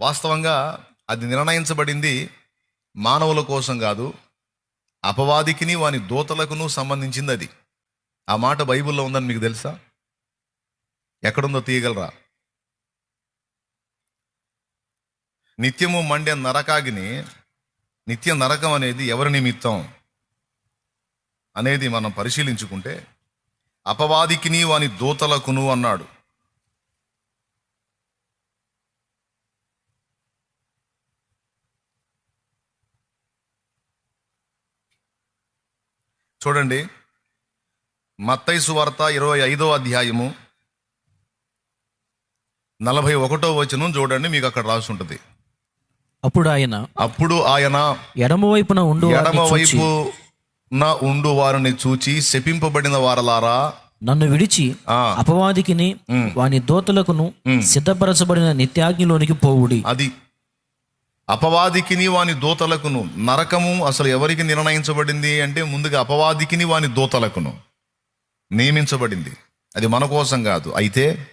వాస్తవంగా అది నిర్ణయించబడింది మానవుల కోసం కాదు అపవాదికిని వాని దూతలకును సంబంధించింది అది ఆ మాట బైబిల్లో ఉందని మీకు తెలుసా? ఎక్కడుందో తీయగలరా? నిత్యము మండే నరకాగిని నిత్య నరకం అనేది ఎవరి నిమిత్తం అనేది మనం పరిశీలించుకుంటే అపవాదికిని వాని దూతలకును అన్నాడు. చూడండి. మత్తైసు వార్త ఇరవై ఐదో అధ్యాయము నలభై ఒకటో వచనం చూడండి మీకు అక్కడ రాసి ఉంటుంది. అప్పుడు ఆయన అప్పుడు ఆయన ఎడమ వైపున ఉండు ఎడమ వైపు నా ఉండు వారిని చూచి శపింపబడిన వారలారా. నన్ను విడిచి అపవాదికిని వాని దోతలకును సిద్ధపరచబడిన నిత్యాగ్నిలోనికి పోవుడి. అది అపవాదికిని వాని దూతలకును నరకము అసలు ఎవరికి నిర్ణయించబడింది అంటే ముందుగా అపవాదికిని వాని దూతలకును నియమించబడింది. అది మన కోసం కాదు. అయితే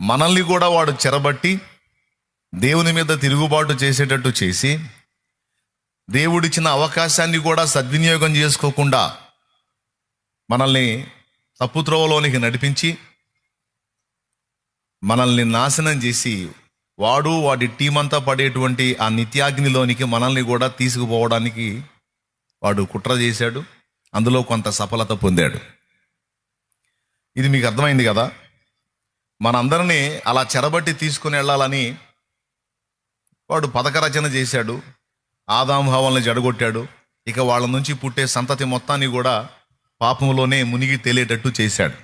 మనల్ని కూడా వాడు చెరబట్టి దేవుని మీద తిరుగుబాటు చేసేటట్టు చేసి దేవుడిచ్చిన అవకాశాన్ని కూడా సద్వినియోగం చేసుకోకుండా మనల్ని తప్పుత్రోవలోనికి నడిపించి మనల్ని నాశనం చేసి వాడు వాడి టీం అంతా పడేటువంటి ఆ నిత్యాగ్నిలోనికి మనల్ని కూడా తీసుకుపోవడానికి వాడు కుట్ర చేశాడు. అందులో కొంత సఫలత పొందాడు. ఇది మీకు అర్థమైంది కదా? మనందరినీ అలా చెరబట్టి తీసుకుని వెళ్ళాలని వాడు పథక రచన చేశాడు. ఆదాం జడగొట్టాడు. ఇక వాళ్ళ నుంచి పుట్టే సంతతి మొత్తాన్ని కూడా పాపంలోనే మునిగి తేలేటట్టు చేశాడు.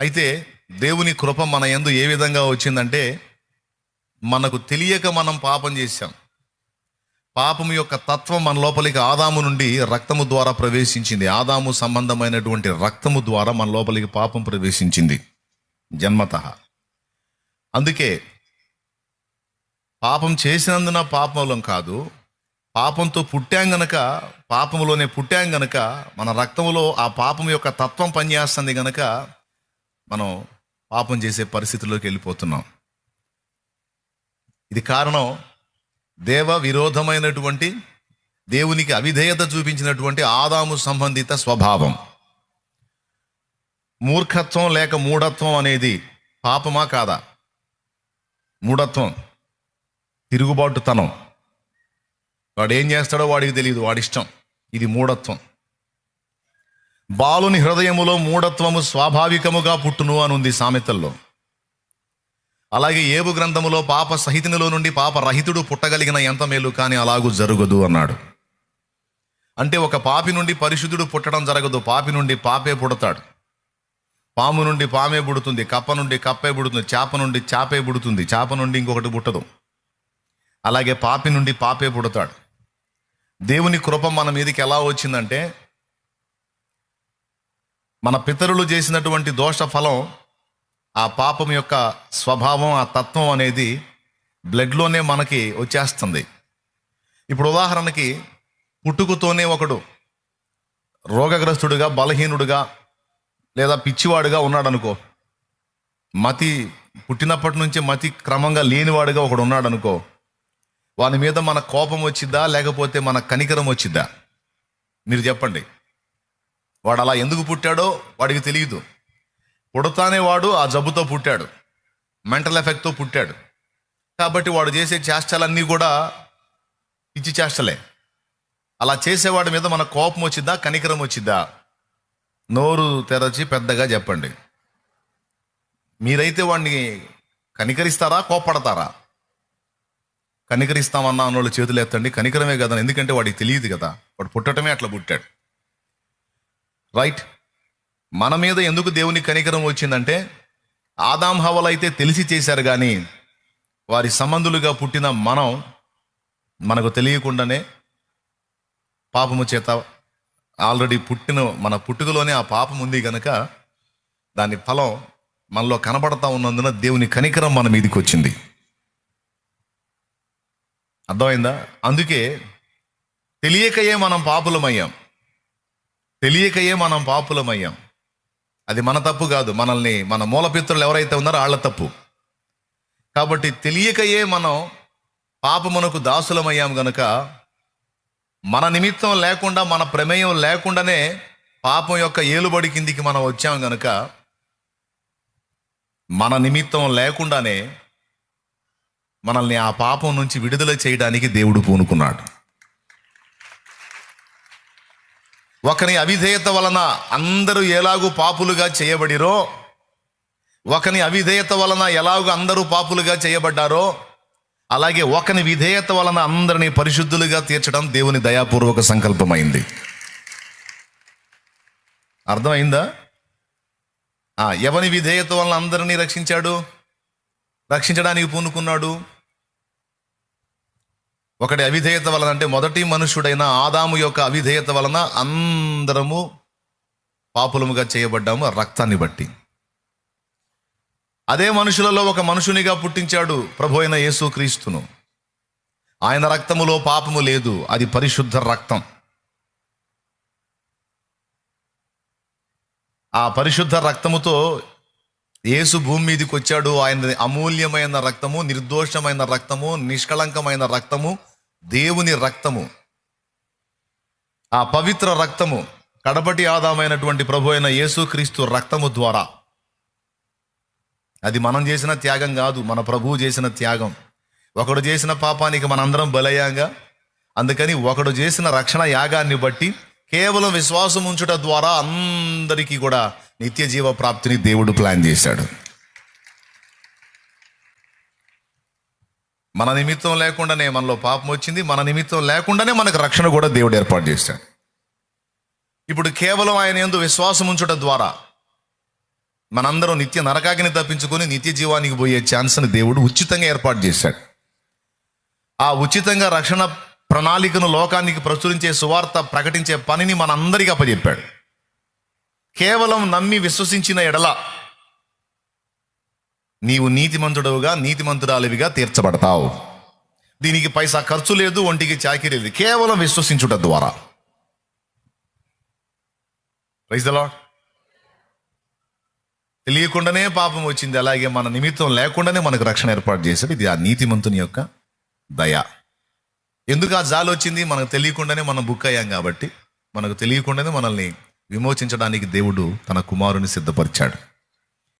అయితే దేవుని కృప మన ఎందు ఏ విధంగా వచ్చిందంటే మనకు తెలియక మనం పాపం చేశాం. పాపం యొక్క తత్వం మన లోపలికి ఆదాము నుండి రక్తము ద్వారా ప్రవేశించింది. ఆదాము సంబంధమైనటువంటి రక్తము ద్వారా మన లోపలికి పాపం ప్రవేశించింది. జన్మత. అందుకే పాపం చేసినందున పాపములం కాదు. పాపంతో పుట్టాం గనక పాపములోనే పుట్టాం గనక మన రక్తములో ఆ పాపం యొక్క తత్వం పనిచేస్తుంది గనక మనం పాపం చేసే పరిస్థితిలోకి వెళ్ళిపోతున్నాం. ఇది కారణం దేవ విరోధమైనటువంటి దేవునికి అవిధేయత చూపించినటువంటి ఆదాము సంబంధిత స్వభావం. మూర్ఖత్వం లేక మూఢత్వం అనేది పాపమా కాదా? మూఢత్వం. తిరుగుబాటుతనం. వాడు ఏం చేస్తాడో వాడికి తెలియదు వాడిష్టం. ఇది మూఢత్వం. బాలుని హృదయములో మూఢత్వము స్వాభావికముగా పుట్టును అని ఉంది సామెతల్లో. అలాగే ఏబు గ్రంథములో పాప సహితునిలో నుండి పాప రహితుడు పుట్టగలిగిన ఎంత మేలు కానీ అలాగూ జరగదు అన్నాడు. అంటే ఒక పాపి నుండి పరిశుద్ధుడు పుట్టడం జరగదు. పాపి నుండి పాపే పుడతాడు. పాము నుండి పామే పుడుతుంది. కప్ప నుండి కప్పే పుడుతుంది. చేప నుండి చేపే పుడుతుంది. చేప నుండి ఇంకొకటి పుట్టదు. అలాగే పాపి నుండి పాపే పుడతాడు. దేవుని కృప మన మీదకి ఎలా వచ్చిందంటే మన పితరులు చేసినటువంటి దోష ఫలం ఆ పాపం యొక్క స్వభావం ఆ తత్వం అనేది బ్లడ్లోనే మనకి వచ్చేస్తుంది. ఇప్పుడు ఉదాహరణకి పుట్టుకతోనే ఒకడు రోగగ్రస్తుడుగా బలహీనుడుగా లేదా పిచ్చివాడుగా ఉన్నాడు అనుకో మతి పుట్టినప్పటి నుంచి మతి క్రమంగా లేనివాడుగా ఒకడు ఉన్నాడు అనుకో వాని మీద మన కోపం వచ్చిద్దా లేకపోతే మన కనికరం వచ్చిద్దా? మీరు చెప్పండి. వాడు అలా ఎందుకు పుట్టాడో వాడికి తెలియదు. పుడతానే వాడు ఆ జబ్బుతో పుట్టాడు. మెంటల్ ఎఫెక్ట్తో పుట్టాడు. కాబట్టి వాడు చేసే చేష్టలన్నీ కూడా ఇచ్చి చేష్టలే. అలా చేసేవాడి మీద మన కోపం వచ్చిద్దా కనికరం వచ్చిందా నోరు తెరచి పెద్దగా చెప్పండి. మీరైతే వాడిని కనికరిస్తారా కోపడతారా కనికరిస్తామన్నా అన్నోళ్ళు చేతులు ఎత్తండి. కనికరమే కదా ఎందుకంటే వాడికి తెలియదు కదా. వాడు పుట్టటమే అట్లా పుట్టాడు. రైట్? మన మీద ఎందుకు దేవుని కనికరం వచ్చిందంటే ఆదాం హవలు అయితే తెలిసి చేశారు కానీ వారి సంబంధులుగా పుట్టిన మనం మనకు తెలియకుండానే పాపము చేత ఆల్రెడీ పుట్టిన మన పుట్టుకలోనే ఆ పాపం ఉంది కనుక దాని ఫలం మనలో కనబడతా ఉన్నందున దేవుని కనికరం మన మీదకి వచ్చింది. అర్థమైందా? అందుకే తెలియకయే మనం పాపులమయ్యాం. తెలియకయే మనం పాపులమయ్యాం. అది మన తప్పు కాదు. మనల్ని మన మూలపిత్రులు ఎవరైతే ఉన్నారో వాళ్ళ తప్పు. కాబట్టి తెలియకయే మనం పాపమునకు దాసులమయ్యాం గనుక మన నిమిత్తం లేకుండా మన ప్రమేయం లేకుండానే పాపం యొక్క ఏలుబడి కిందికి మనం వచ్చాం గనుక మన నిమిత్తం లేకుండానే మనల్ని ఆ పాపం నుంచి విడుదల చేయడానికి దేవుడు పూనుకున్నాడు. ఒకని అవిధేయత వలన అందరూ ఎలాగూ పాపులుగా చేయబడిరో ఒకని అవిధేయత వలన ఎలాగూ అందరూ పాపులుగా చేయబడ్డారో అలాగే ఒకని విధేయత వలన అందరినీ పరిశుద్ధులుగా తీర్చడం దేవుని దయాపూర్వక సంకల్పమైంది. అర్థమైందా? ఎవని విధేయత వలన అందరినీ రక్షించాడు? రక్షించడానికి పూనుకున్నాడు? ఒకటి అవిధేయత వలన అంటే మొదటి మనుషుడైన ఆదాము యొక్క అవిధేయత వలన అందరము పాపులముగా చేయబడ్డాము ఆ రక్తాన్ని బట్టి. అదే మనుషులలో ఒక మనుషునిగా పుట్టించాడు ప్రభు అయిన యేసుక్రీస్తును ఆయన రక్తములో పాపము లేదు అది పరిశుద్ధ రక్తం. ఆ పరిశుద్ధ రక్తముతో యేసు భూమి మీదకి వచ్చాడు ఆయన అమూల్యమైన రక్తము నిర్దోషమైన రక్తము నిష్కళంకమైన రక్తము దేవుని రక్తము ఆ పవిత్ర రక్తము కడపటి ఆదామైనటువంటి ప్రభు అయిన యేసుక్రీస్తు రక్తము ద్వారా. అది మనం చేసిన త్యాగం కాదు మన ప్రభువు చేసిన త్యాగం. ఒకడు చేసిన పాపానికి మనందరం బలయ్యాంగా. అందుకని ఒకడు చేసిన రక్షణ యాగాన్ని బట్టి కేవలం విశ్వాసం ఉంచుట ద్వారా అందరికీ కూడా నిత్య జీవ ప్రాప్తిని దేవుడు ప్లాన్ చేశాడు. మన నిమిత్తం లేకుండానే మనలో పాపం వచ్చింది మన నిమిత్తం లేకుండానే మనకు రక్షణ కూడా దేవుడు ఏర్పాటు చేశాడు. ఇప్పుడు కేవలం ఆయన ఎందు విశ్వాసం ఉంచడం ద్వారా మనందరం నిత్య నరకాగిని తప్పించుకొని నిత్య జీవానికి పోయే ఛాన్స్ని దేవుడు ఉచితంగా ఏర్పాటు చేశాడు. ఆ ఉచితంగా రక్షణ ప్రణాళికను లోకానికి ప్రచురించే సువార్త ప్రకటించే పనిని మనందరికీ అప్పచెప్పాడు. కేవలం నమ్మి విశ్వసించిన ఎడల నీవు నీతిమంతుడవుగా నీతిమంతురాలివిగా తీర్చబడతావు. దీనికి పైసా ఖర్చు లేదు ఒంటికి చాకిరీ లేదు. కేవలం విశ్వసించుట ద్వారా. ప్రైజ్ ద తెలియకుండానే పాపం వచ్చింది. అలాగే మన నిమిత్తం లేకుండానే మనకు రక్షణ ఏర్పాటు చేశాడు ఇది ఆ నీతిమంతుని యొక్క దయ. ఎందుకు ఆ జాలి వచ్చింది? మనకు తెలియకుండానే మనం బుక్ అయ్యాం కాబట్టి. మనకు తెలియకుండానే మనల్ని విమోచించడానికి దేవుడు తన కుమారుని సిద్ధపరిచాడు.